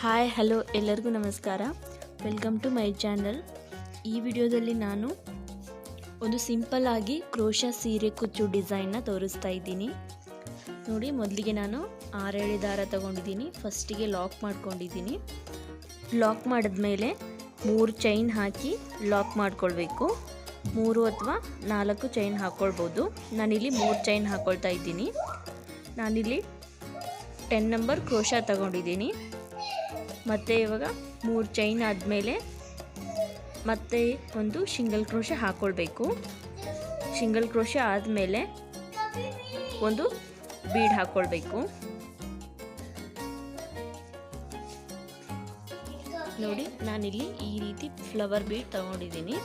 Hi, hello, ಎಲ್ಲರಿಗೂ ನಮಸ್ಕಾರ. Welcome to my channel ಈ ವಿಡಿಯೋದಲ್ಲಿ ನಾನು ಒಂದು ಸಿಂಪಲ್ ಆಗಿ ಕ್ರೋಶ ಸೀರೆ ಕುಚ್ಚು ಡಿಸೈನ್ನ ತೋರಿಸ್ತಾ ಇದ್ದೀನಿ. ನೋಡಿ, ಮೊದಲಿಗೆ ನಾನು ಆರೇಳಿ ದಾರ ತಗೊಂಡಿದ್ದೀನಿ. ಫಸ್ಟಿಗೆ ಲಾಕ್ ಮಾಡ್ಕೊಂಡಿದ್ದೀನಿ. ಲಾಕ್ ಮಾಡಿದ್ಮೇಲೆ ಮೂರು ಚೈನ್ ಹಾಕಿ ಲಾಕ್ ಮಾಡ್ಕೊಳ್ಬೇಕು. ಮೂರು ಅಥವಾ ನಾಲ್ಕು ಚೈನ್ ಹಾಕ್ಕೊಳ್ಬೋದು ನಾನಿಲ್ಲಿ ಮೂರು ಚೈನ್ ಹಾಕ್ಕೊಳ್ತಾ ಇದ್ದೀನಿ. ನಾನಿಲ್ಲಿ ಟೆನ್ ನಂಬರ್ ಕ್ರೋಶ ತಗೊಂಡಿದ್ದೀನಿ. ಮತ್ತು ಇವಾಗ ಮೂರು ಚೈನ್ ಆದಮೇಲೆ ಮತ್ತೆ ಒಂದು ಶಿಂಗಲ್ ಕ್ರೋಶ ಹಾಕ್ಕೊಳ್ಬೇಕು ಶಿಂಗಲ್ ಕ್ರೋಶೆ ಆದಮೇಲೆ ಒಂದು ಬೀಡ್ ಹಾಕ್ಕೊಳ್ಬೇಕು ನೋಡಿ, ನಾನಿಲ್ಲಿ ಈ ರೀತಿ ಫ್ಲವರ್ ಬೀಡ್ ತಗೊಂಡಿದ್ದೀನಿ.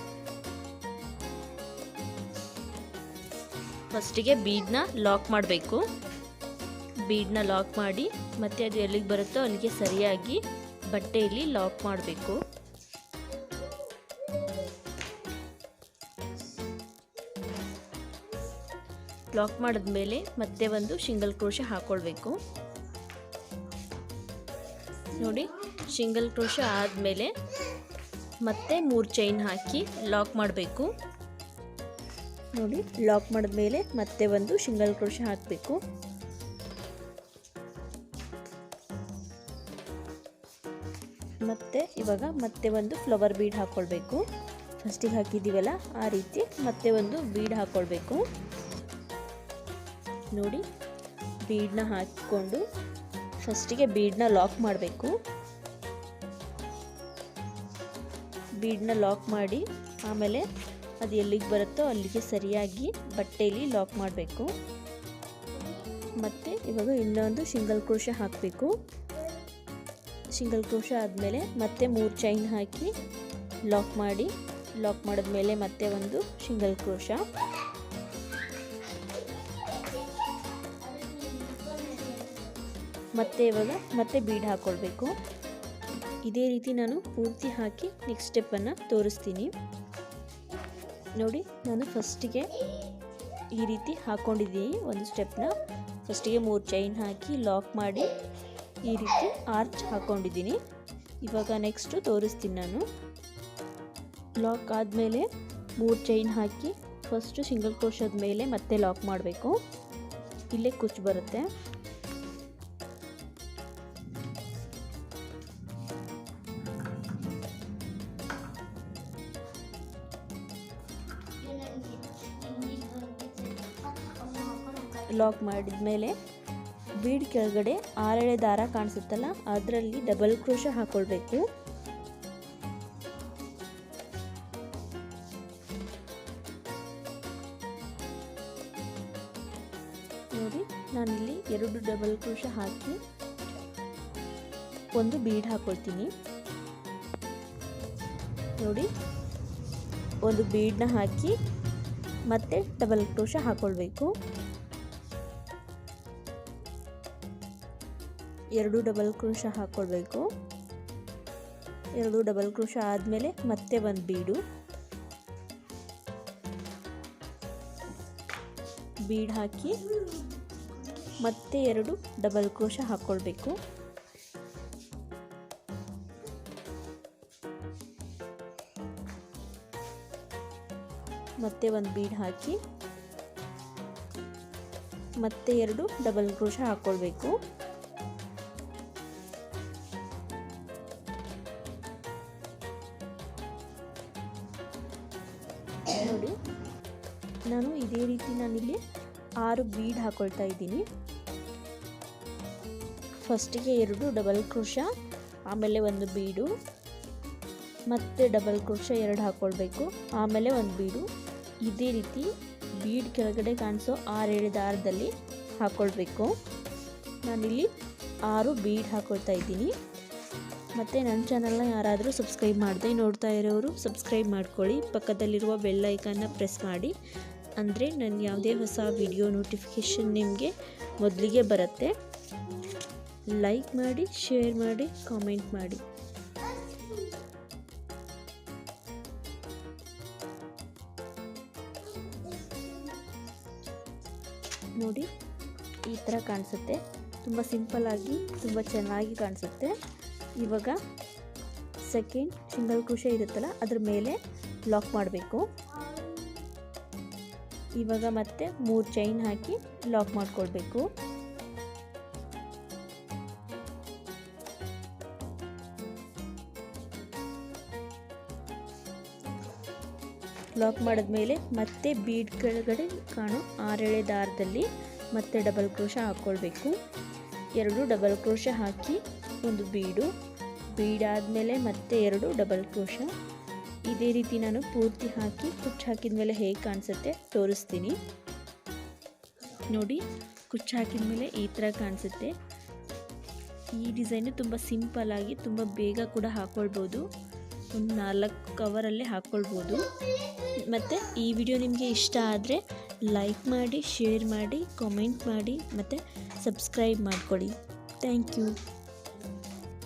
ಫಸ್ಟಿಗೆ ಬೀಡನ್ನ ಲಾಕ್ ಮಾಡಬೇಕು. ಬೀಡನ್ನ ಲಾಕ್ ಮಾಡಿ ಮತ್ತೆ ಅದು ಎಲ್ಲಿಗೆ ಬರುತ್ತೋ ಅಲ್ಲಿಗೆ ಸರಿಯಾಗಿ ಬಟ್ಟೆಯಲ್ಲಿ ಲಾಕ್ ಮಾಡಬೇಕು. ಲಾಕ್ ಮಾಡಿದ್ಮೇಲೆ ಮತ್ತೆ ಒಂದು ಶಿಂಗಲ್ ಕ್ರೋಶ ಹಾಕ್ಕೊಳ್ಬೇಕು ನೋಡಿ, ಶಿಂಗಲ್ ಕ್ರೋಶ ಆದಮೇಲೆ ಮತ್ತೆ ಮೂರು ಚೈನ್ ಹಾಕಿ ಲಾಕ್ ಮಾಡಬೇಕು. ನೋಡಿ, ಲಾಕ್ ಮಾಡಿದ್ಮೇಲೆ ಮತ್ತೆ ಒಂದು ಶಿಂಗಲ್ ಕ್ರೋಶ ಹಾಕಬೇಕು. ಮತ್ತೆ ಇವಾಗ ಮತ್ತೆ ಒಂದು ಫ್ಲವರ್ ಬೀಡ್ ಹಾಕ್ಕೊಳ್ಬೇಕು ಫಸ್ಟಿಗೆ ಹಾಕಿದ್ದೀವಲ್ಲ, ಆ ರೀತಿ ಮತ್ತೆ ಒಂದು ಬೀಡ್ ಹಾಕ್ಕೊಳ್ಬೇಕು ನೋಡಿ ಬೀಡನ್ನ ಹಾಕಿಕೊಂಡು ಫಸ್ಟಿಗೆ ಬೀಡನ್ನ ಲಾಕ್ ಮಾಡಬೇಕು. ಬೀಡನ್ನ ಲಾಕ್ ಮಾಡಿ ಆಮೇಲೆ ಅದು ಎಲ್ಲಿಗೆ ಬರುತ್ತೋ ಅಲ್ಲಿಗೆ ಸರಿಯಾಗಿ ಬಟ್ಟೆಯಲ್ಲಿ ಲಾಕ್ ಮಾಡಬೇಕು. ಮತ್ತು ಇವಾಗ ಇನ್ನೊಂದು ಶಿಂಗಲ್ ಕ್ರೋಶ ಹಾಕಬೇಕು. ಸಿಂಗಲ್ ಕ್ರೋಶ ಆದಮೇಲೆ ಮತ್ತೆ ಮೂರು ಚೈನ್ ಹಾಕಿ ಲಾಕ್ ಮಾಡಿ ಲಾಕ್ ಮಾಡಿದ್ಮೇಲೆ ಮತ್ತೆ ಒಂದು ಸಿಂಗಲ್ ಕ್ರೋಶ. ಮತ್ತೆ ಇವಾಗ ಮತ್ತೆ ಬೀಡ್ ಹಾಕ್ಕೊಳ್ಬೇಕು ಇದೇ ರೀತಿ ನಾನು ಪೂರ್ತಿ ಹಾಕಿ ನೆಕ್ಸ್ಟ್ ಸ್ಟೆಪ್ಪನ್ನು ತೋರಿಸ್ತೀನಿ. ನೋಡಿ, ನಾನು ಫಸ್ಟಿಗೆ ಈ ರೀತಿ ಹಾಕ್ಕೊಂಡಿದ್ದೀನಿ ಒಂದು ಸ್ಟೆಪ್ನ ಫಸ್ಟಿಗೆ ಮೂರು ಚೈನ್ ಹಾಕಿ ಲಾಕ್ ಮಾಡಿ ಈ ರೀತಿ ಆರ್ಚ್ ಹಾಕ್ಕೊಂಡಿದ್ದೀನಿ ಇವಾಗ ನೆಕ್ಸ್ಟು ತೋರಿಸ್ತೀನಿ ನಾನು. ಲಾಕ್ ಆದಮೇಲೆ ಮೂರು ಚೈನ್ ಹಾಕಿ ಫಸ್ಟು ಸಿಂಗಲ್ ಕ್ರೋಶದ ಮೇಲೆ ಮತ್ತೆ ಲಾಕ್ ಮಾಡಬೇಕು. ಇಲ್ಲೇ ಕುಚ್ಚು ಬರುತ್ತೆ. ಲಾಕ್ ಮಾಡಿದ ಮೇಲೆ ಬೀಡ್ ಕೆಳಗಡೆ ಆರಳೆ ದಾರ ಕಾಣಿಸುತ್ತಲ್ಲ, ಅದರಲ್ಲಿ ಡಬಲ್ ಕ್ರೋಶ ಹಾಕೊಳ್ಬೇಕು. ನೋಡಿ, ನಾನಿಲ್ಲಿ ಎರಡು ಡಬಲ್ ಕ್ರೋಶ ಹಾಕಿ ಒಂದು ಬೀಡ್ ಹಾಕೊಳ್ತೀನಿ. ನೋಡಿ, ಒಂದು ಬೀಡನ್ನ ಹಾಕಿ ಮತ್ತೆ ಡಬಲ್ ಕ್ರೋಶ ಹಾಕೊಳ್ಬೇಕು. ಎರಡು ಡಬಲ್ ಕ್ರೋಶ ಹಾಕ್ಕೊಳ್ಬೇಕು ಎರಡು ಡಬಲ್ ಕ್ರೋಶ ಆದಮೇಲೆ ಮತ್ತೆ ಒಂದು ಬೀಡು. ಬೀಡ್ ಹಾಕಿ ಮತ್ತೆ ಎರಡು ಡಬಲ್ ಕ್ರೋಶ ಹಾಕ್ಕೊಳ್ಬೇಕು ಮತ್ತೆ ಒಂದು ಬೀಡ್ ಹಾಕಿ ಮತ್ತೆ ಎರಡು ಡಬಲ್ ಕ್ರೋಶ ಹಾಕ್ಕೊಳ್ಬೇಕು ನಾನು ಇದೇ ರೀತಿ ನಾನಿಲ್ಲಿ ಆರು ಬೀಡ್ ಹಾಕೊಳ್ತಾ ಇದ್ದೀನಿ. ಫಸ್ಟಿಗೆ ಎರಡು ಡಬಲ್ ಕ್ರೋಶ, ಆಮೇಲೆ ಒಂದು ಬೀಡು, ಮತ್ತೆ ಡಬಲ್ ಕ್ರೋಶ ಎರಡು ಹಾಕ್ಕೊಳ್ಬೇಕು ಆಮೇಲೆ ಒಂದು ಬೀಡು. ಇದೇ ರೀತಿ ಬೀಡ್ ಕೆಳಗಡೆ ಕಾಣಿಸೋ ಆರೇಳು ದಾರದಲ್ಲಿ ಹಾಕ್ಕೊಳ್ಬೇಕು ನಾನಿಲ್ಲಿ ಆರು ಬೀಡ್ ಹಾಕ್ಕೊಳ್ತಾ ಇದ್ದೀನಿ. ಮತ್ತು ನನ್ನ ಚಾನಲ್ನ ಯಾರಾದರೂ ಸಬ್ಸ್ಕ್ರೈಬ್ ಮಾಡಿದೆ ನೋಡ್ತಾ ಇರೋರು, ಸಬ್ಸ್ಕ್ರೈಬ್ ಮಾಡ್ಕೊಳ್ಳಿ. ಪಕ್ಕದಲ್ಲಿರುವ ಬೆಲ್ ಪ್ರೆಸ್ ಮಾಡಿ. ಅಂದರೆ ನನ್ನ ಯಾವುದೇ ಹೊಸ ವಿಡಿಯೋ ನೋಟಿಫಿಕೇಷನ್ ನಿಮಗೆ ಮೊದಲಿಗೆ ಬರುತ್ತೆ. ಲೈಕ್ ಮಾಡಿ ಶೇರ್ ಮಾಡಿ ಕಾಮೆಂಟ್ ಮಾಡಿ. ನೋಡಿ, ಈ ಥರ ಕಾಣಿಸುತ್ತೆ. ತುಂಬ ಸಿಂಪಲ್ಲಾಗಿ ತುಂಬ ಚೆನ್ನಾಗಿ ಕಾಣಿಸುತ್ತೆ. ಇವಾಗ ಸೆಕೆಂಡ್ ಸಿಂಗಲ್ ಕ್ರೋಶ ಇರುತ್ತಲ್ಲ, ಅದ್ರ ಮೇಲೆ ಲಾಕ್ ಮಾಡಬೇಕು. ಇವಾಗ ಮತ್ತೆ ಮೂರು ಚೈನ್ ಹಾಕಿ ಲಾಕ್ ಮಾಡಿಕೊಳ್ಬೇಕು. ಲಾಕ್ ಮಾಡಿದ್ಮೇಲೆ ಮತ್ತೆ ಬೀಡ್ ಕೆಳಗಡೆ ಕಾಣೋ ಆರೆಳೆ ದಾರದಲ್ಲಿ ಮತ್ತೆ ಡಬಲ್ ಕ್ರೋಶ ಹಾಕ್ಕೊಳ್ಬೇಕು ಎರಡು ಡಬಲ್ ಕ್ರೋಶ ಹಾಕಿ ಒಂದು ಬೀಡು ಬೀಡಾದಮೇಲೆ ಮತ್ತೆ ಎರಡು ಡಬಲ್ ಕ್ರೋಶ ಇದೇ ರೀತಿ ನಾನು ಪೂರ್ತಿ ಹಾಕಿ, ಕುಚ್ಚು ಹಾಕಿದ ಮೇಲೆ ಹೇಗೆ ಕಾಣಿಸುತ್ತೆ ತೋರಿಸ್ತೀನಿ. ನೋಡಿ, ಕುಚ್ಚು ಹಾಕಿದ ಮೇಲೆ ಈ ಥರ ಕಾಣಿಸುತ್ತೆ. ಈ ಡಿಸೈನು ತುಂಬ ಸಿಂಪಲ್ಲಾಗಿ ತುಂಬ ಬೇಗ ಕೂಡ ಹಾಕ್ಕೊಳ್ಬೋದು ಒಂದು ನಾಲ್ಕು ಕವರಲ್ಲೇ ಹಾಕ್ಕೊಳ್ಬೋದು ಮತ್ತು ಈ ವಿಡಿಯೋ ನಿಮಗೆ ಇಷ್ಟ ಆದರೆ ಲೈಕ್ ಮಾಡಿ, ಶೇರ್ ಮಾಡಿ, ಕಾಮೆಂಟ್ ಮಾಡಿ, ಮತ್ತು ಸಬ್ಸ್ಕ್ರೈಬ್ ಮಾಡ್ಕೊಳ್ಳಿ. Thank you.